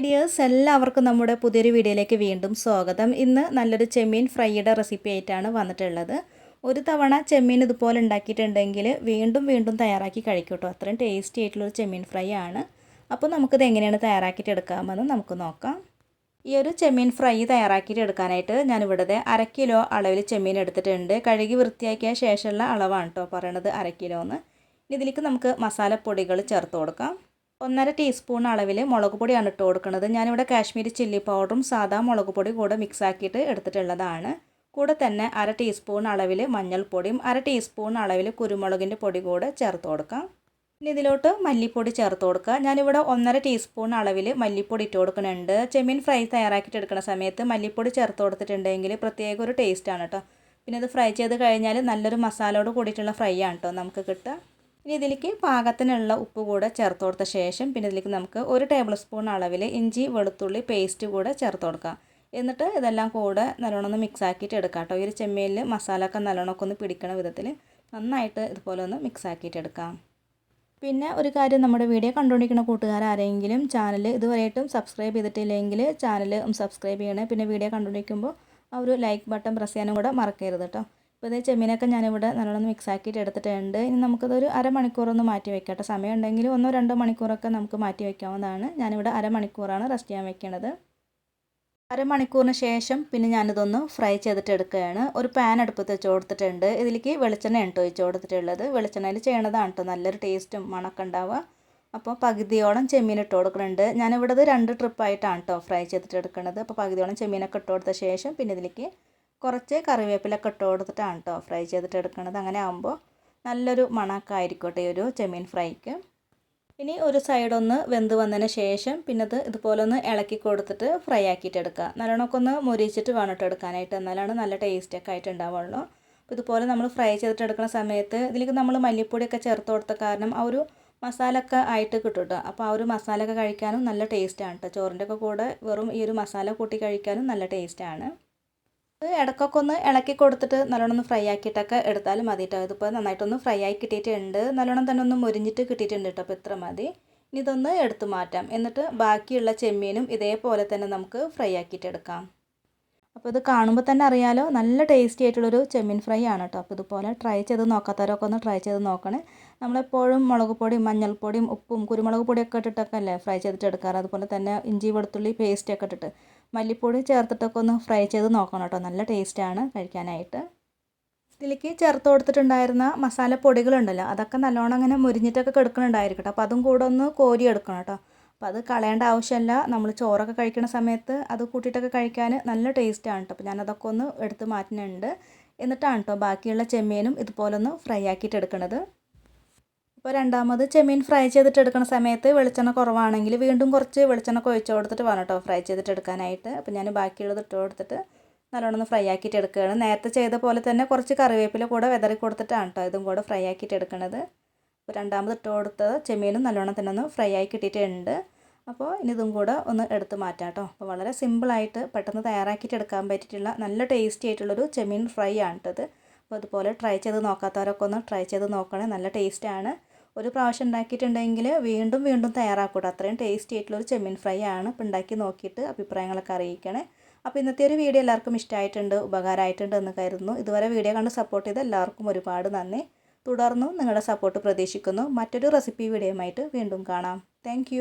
Hi dears എല്ലാവർക്കും നമ്മുടെ പുതിയൊരു വീഡിയോയിലേക്ക് വീണ്ടും സ്വാഗതം. ഇന്ന് നല്ലൊരു ചെമ്മീൻ ഫ്രൈയുടെ റെസിപ്പി ആയിട്ടാണ് വന്നിട്ടുള്ളത്. ഒരു തവണ ചെമ്മീൻ ഇതുപോലെ ഉണ്ടാക്കിയിട്ടുണ്ടെങ്കിൽ വീണ്ടും വീണ്ടും തയ്യാറാക്കി കഴിക്കൂട്ടോ. കേട്ടോ അത്രയും ടേസ്റ്റി ആയിട്ടുള്ളൊരു ചെമ്മീൻ ഫ്രൈ ആണ്. അപ്പോൾ നമുക്കിത് എങ്ങനെയാണ് തയ്യാറാക്കിയിട്ട് എടുക്കാമെന്ന് നമുക്ക് നോക്കാം. ഈ ഒരു ചെമ്മീൻ ഫ്രൈ തയ്യാറാക്കിയിട്ട് എടുക്കാനായിട്ട് ഞാനിവിടെ അര കിലോ അളവിൽ ചെമ്മീൻ എടുത്തിട്ടുണ്ട്. കഴുകി വൃത്തിയാക്കിയ ശേഷമുള്ള അളവാണ് കേട്ടോ പറയണത് അര കിലോ എന്ന് ഇതിലേക്ക് നമുക്ക് മസാലപ്പൊടികൾ ചേർത്ത് കൊടുക്കാം. ഒന്നര ടീസ്പൂൺ അളവിൽ മുളക് പൊടിയാണ് ഇട്ട് കൊടുക്കുന്നത്. ഞാനിവിടെ കാശ്മീരി ചില്ലി പൗഡറും സാധാ മുളക് പൊടി കൂടെ മിക്സാക്കിയിട്ട് എടുത്തിട്ടുള്ളതാണ്. കൂടെ തന്നെ അര ടീസ്പൂൺ അളവിൽ മഞ്ഞൾപ്പൊടിയും അര ടീസ്പൂൺ അളവിൽ കുരുമുളകിന്റെ പൊടി കൂടെ ചേർത്ത് കൊടുക്കാം. പിന്നെ ഇതിലോട്ട് മല്ലിപ്പൊടി ചേർത്ത് കൊടുക്കുക. ഞാനിവിടെ ഒന്നര ടീസ്പൂൺ അളവിൽ മല്ലിപ്പൊടി ഇട്ട് കൊടുക്കുന്നുണ്ട്. ചെമ്മീൻ ഫ്രൈ തയ്യാറാക്കിയിട്ട് എടുക്കുന്ന സമയത്ത് മല്ലിപ്പൊടി ചേർത്ത് കൊടുത്തിട്ടുണ്ടെങ്കിൽ പ്രത്യേക ഒരു ടേസ്റ്റാണ് കേട്ടോ പിന്നെ ഇത് ഫ്രൈ ചെയ്ത് കഴിഞ്ഞാൽ നല്ലൊരു മസാലയോട് കൂടിയിട്ടുള്ള ഫ്രൈ ആണ് കേട്ടോ നമുക്ക് കിട്ടുക. ഇനി ഇതിലേക്ക് പാകത്തിനുള്ള ഉപ്പ് കൂടെ ചേർത്ത് കൊടുത്ത ശേഷം പിന്നെ ഇതിലേക്ക് നമുക്ക് ഒരു ടേബിൾ സ്പൂൺ അളവിൽ ഇഞ്ചി വെളുത്തുള്ളി പേസ്റ്റ് കൂടെ ചേർത്ത് കൊടുക്കാം. എന്നിട്ട് ഇതെല്ലാം കൂടെ നല്ലോണം ഒന്ന് മിക്സ് ആക്കിയിട്ട് എടുക്കാം കേട്ടോ. ഈ ഒരു ചെമ്മീനിൽ മസാല ഒക്കെ നല്ലോണമൊക്കെ ഒന്ന് പിടിക്കണ വിധത്തിൽ നന്നായിട്ട് ഇതുപോലെ ഒന്ന് മിക്സ് ആക്കിയിട്ട് എടുക്കാം. പിന്നെ ഒരു കാര്യം നമ്മുടെ വീഡിയോ കണ്ടുകൊണ്ടിരിക്കുന്ന കൂട്ടുകാർ ആരെങ്കിലും ചാനൽ ഇതുവരെയായിട്ടും സബ്സ്ക്രൈബ് ചെയ്തിട്ടില്ലെങ്കിൽ ചാനൽ സബ്സ്ക്രൈബ് ചെയ്യണേ. പിന്നെ വീഡിയോ കണ്ടുകൊണ്ടിരിക്കുമ്പോൾ ആ ഒരു ലൈക്ക് ബട്ടൺ പ്രസ് ചെയ്യാനും കൂടെ മറക്കരുത് കേട്ടോ. ഇപ്പോൾ ഇത് ചെമ്മീനൊക്കെ ഞാനിവിടെ നല്ലോണം മിക്സ് ആക്കിയിട്ട് എടുത്തിട്ടുണ്ട്. ഇനി നമുക്കതൊരു അരമണിക്കൂറൊന്ന് മാറ്റി വെക്കട്ടെ. സമയം ഉണ്ടെങ്കിൽ ഒന്നോ രണ്ടോ മണിക്കൂറൊക്കെ നമുക്ക് മാറ്റി വെക്കാവുന്നതാണ്. ഞാനിവിടെ അരമണിക്കൂറാണ് റെസ്റ്റ് ചെയ്യാൻ വെക്കേണ്ടത് അരമണിക്കൂറിന് ശേഷം പിന്നെ ഞാനിതൊന്ന് ഫ്രൈ ചെയ്തിട്ട് എടുക്കുകയാണ്. ഒരു പാൻ അടുപ്പത്ത് വെച്ച് കൊടുത്തിട്ടുണ്ട്. ഇതിലേക്ക് വെളിച്ചെണ്ണ ഉണ്ട് വെച്ച് കൊടുത്തിട്ടുള്ളത്. വെളിച്ചെണ്ണയിൽ ചെയ്യണതാണ് കേട്ടോ. നല്ലൊരു ടേസ്റ്റും മണമൊക്കെ ഉണ്ടാവുക. അപ്പോൾ പകുതിയോളം ചെമ്മീൻ ഇട്ട് കൊടുക്കുന്നുണ്ട്. ഞാനിവിടെ രണ്ട് ട്രിപ്പായിട്ടാണ് കേട്ടോ ഫ്രൈ ചെയ്തിട്ട് എടുക്കുന്നത് അപ്പോൾ പകുതിയോളം ചെമ്മീനൊക്കെ ഇട്ട് കൊടുത്ത ശേഷം പിന്നെ ഇതിലേക്ക് കുറച്ച് കറിവേപ്പിലൊക്കെ ഇട്ട് കൊടുത്തിട്ടാണ് കേട്ടോ ഫ്രൈ ചെയ്തിട്ട് എടുക്കുന്നത് അങ്ങനെ ആകുമ്പോൾ നല്ലൊരു മണമൊക്കെ ആയിരിക്കട്ടെ ഒരു ചെമ്മീൻ ഫ്രൈക്ക് ഇനി ഒരു സൈഡൊന്ന് വെന്ത് വന്നതിന് ശേഷം പിന്നെ അത് ഇതുപോലെ ഒന്ന് ഇളക്കി കൊടുത്തിട്ട് ഫ്രൈ ആക്കിയിട്ട് എടുക്കുക. നല്ലോണമൊക്കെ ഒന്ന് മുരിച്ചിട്ട് വേണം എടുക്കാനായിട്ട്. എന്നാലാണ് നല്ല ടേസ്റ്റൊക്കെ ആയിട്ട് ഉണ്ടാവുള്ളൂ. അപ്പോൾ ഇതുപോലെ നമ്മൾ ഫ്രൈ ചെയ്തിട്ട് എടുക്കുന്ന സമയത്ത് ഇതിലേക്ക് നമ്മൾ മല്ലിപ്പൊടിയൊക്കെ ചേർത്ത് കൊടുത്ത കാരണം ആ ഒരു മസാല ഒക്കെ ആയിട്ട് കിട്ടും കേട്ടോ അപ്പോൾ ആ ഒരു മസാല ഒക്കെ കഴിക്കാനും നല്ല ടേസ്റ്റാണ് കേട്ടോ ചോറിന്റെ ഒക്കെ കൂടെ വെറും ഈ ഒരു മസാല കൂട്ടി കഴിക്കാനും നല്ല ടേസ്റ്റാണ് ഇടയ്ക്കൊക്കെ ഒന്ന് ഇളക്കി കൊടുത്തിട്ട് നല്ലോണം ഒന്ന് ഫ്രൈ ആക്കിയിട്ടൊക്കെ എടുത്താലും മതി കേട്ടോ ഇതിപ്പോൾ നന്നായിട്ടൊന്ന് ഫ്രൈ ആയി കിട്ടിയിട്ടുണ്ട്. നല്ലോണം തന്നെ ഒന്ന് മുരിഞ്ഞിട്ട് കിട്ടിയിട്ടുണ്ട് കേട്ടോ അപ്പോൾ ഇത്ര മതി. ഇനി ഇതൊന്ന് എടുത്തു മാറ്റാം. എന്നിട്ട് ബാക്കിയുള്ള ചെമ്മീനും ഇതേപോലെ തന്നെ നമുക്ക് ഫ്രൈ ആക്കിയിട്ട് എടുക്കാം. അപ്പോൾ ഇത് കാണുമ്പോൾ തന്നെ അറിയാലോ നല്ല ടേസ്റ്റി ആയിട്ടുള്ളൊരു ചെമ്മീൻ ഫ്രൈ ആണ് കേട്ടോ അപ്പോൾ ഇതുപോലെ ട്രൈ ചെയ്ത് നോക്കാത്തവരൊക്കെ ഒന്ന് ട്രൈ ചെയ്ത് നോക്കണേ. നമ്മളെപ്പോഴും മുളക് പൊടിയും മഞ്ഞൾപ്പൊടിയും ഉപ്പും കുരുമുളക് പൊടിയൊക്കെ ഇട്ടിട്ടൊക്കെ അല്ലേ ഫ്രൈ ചെയ്തിട്ട് എടുക്കാറ്? അതുപോലെ തന്നെ ഇഞ്ചി വെളുത്തുള്ളി പേസ്റ്റൊക്കെ ഇട്ടിട്ട്. മല്ലിപ്പൊടി ചേർത്തിട്ടൊക്കെ ഒന്ന് ഫ്രൈ ചെയ്ത് നോക്കണം കേട്ടോ. നല്ല ടേസ്റ്റാണ് കഴിക്കാനായിട്ട്. ഇതിലേക്ക് ചേർത്ത് കൊടുത്തിട്ടുണ്ടായിരുന്ന മസാലപ്പൊടികളുണ്ടല്ലോ അതൊക്കെ നല്ലോണം അങ്ങനെ മുരിഞ്ഞിട്ടൊക്കെ കിടക്കണുണ്ടായിരിക്കട്ടോ അപ്പോൾ അതും കൂടെ ഒന്ന് കോരി എടുക്കണം കേട്ടോ. അപ്പോൾ അത് കളയേണ്ട ആവശ്യമില്ല. നമ്മൾ ചോറൊക്കെ കഴിക്കുന്ന സമയത്ത് അത് കൂട്ടിയിട്ടൊക്കെ കഴിക്കാൻ നല്ല ടേസ്റ്റാണ് കേട്ടോ. അപ്പോൾ ഞാനതൊക്കെ ഒന്ന് എടുത്ത് മാറ്റുന്നുണ്ട്. എന്നിട്ടാണ് കേട്ടോ ബാക്കിയുള്ള ചെമ്മീനും ഇതുപോലെ ഒന്ന് ഫ്രൈ ആക്കിയിട്ട് എടുക്കുന്നത് ഇപ്പോൾ രണ്ടാമത് ചെമ്മീൻ ഫ്രൈ ചെയ്തിട്ട് എടുക്കുന്ന സമയത്ത് വെളിച്ചെണ്ണ കുറവാണെങ്കിൽ വീണ്ടും കുറച്ച് വെളിച്ചെണ്ണ ഒഴിച്ച് കൊടുത്തിട്ട് വേണം കേട്ടോ ഫ്രൈ ചെയ്തിട്ട് എടുക്കാനായിട്ട് അപ്പോൾ ഞാൻ ബാക്കിയുള്ളത് ഇട്ട് കൊടുത്തിട്ട് നല്ലോണം ഫ്രൈ ആക്കിയിട്ട് എടുക്കുകയാണ് നേരത്തെ ചെയ്ത പോലെ തന്നെ കുറച്ച് കറിവേപ്പില കൂടെ വിതറി കൊടുത്തിട്ടാണ് കേട്ടോ ഇതും കൂടെ ഫ്രൈ ആക്കിയിട്ട് എടുക്കുന്നത് അപ്പോൾ രണ്ടാമത് ഇട്ട് കൊടുത്തത് ചെമ്മീനും നല്ലോണം തന്നെ ഒന്ന് ഫ്രൈ ആയി കിട്ടിയിട്ടുണ്ട്. അപ്പോൾ ഇനി ഇതും കൂടെ ഒന്ന് എടുത്ത് മാറ്റാം കേട്ടോ അപ്പോൾ വളരെ സിമ്പിളായിട്ട് പെട്ടെന്ന് തയ്യാറാക്കിയിട്ട് എടുക്കാൻ പറ്റിയിട്ടുള്ള നല്ല ടേസ്റ്റി ആയിട്ടുള്ളൊരു ചെമ്മീൻ ഫ്രൈ ആണ് കേട്ടത് അപ്പോൾ അതുപോലെ ട്രൈ ചെയ്ത് നോക്കാത്തവരൊക്കെ ഒന്ന് ട്രൈ ചെയ്ത് നോക്കണേ. നല്ല ടേസ്റ്റാണ് ഒരു പ്രാവശ്യം ഉണ്ടാക്കിയിട്ടുണ്ടെങ്കിൽ വീണ്ടും വീണ്ടും തയ്യാറാക്കൂട്ടോ. അത്രയും ടേസ്റ്റി ആയിട്ടുള്ള ഒരു ചെമ്മീൻ ഫ്രൈ ആണ് അപ്പോൾ ഉണ്ടാക്കി നോക്കിയിട്ട് അഭിപ്രായങ്ങളൊക്കെ അറിയിക്കണേ. അപ്പോൾ ഇന്നത്തെ ഒരു വീഡിയോ എല്ലാവർക്കും ഇഷ്ടമായിട്ടുണ്ട് ഉപകാരമായിട്ടുണ്ട് എന്ന് കരുതുന്നു. ഇതുവരെ വീഡിയോ കണ്ട് സപ്പോർട്ട് ചെയ്ത എല്ലാവർക്കും ഒരുപാട് നന്ദി. തുടർന്നും നിങ്ങളുടെ സപ്പോർട്ട് പ്രതീക്ഷിക്കുന്നു. മറ്റൊരു റെസിപ്പി വീഡിയോയുമായിട്ട് വീണ്ടും കാണാം. താങ്ക്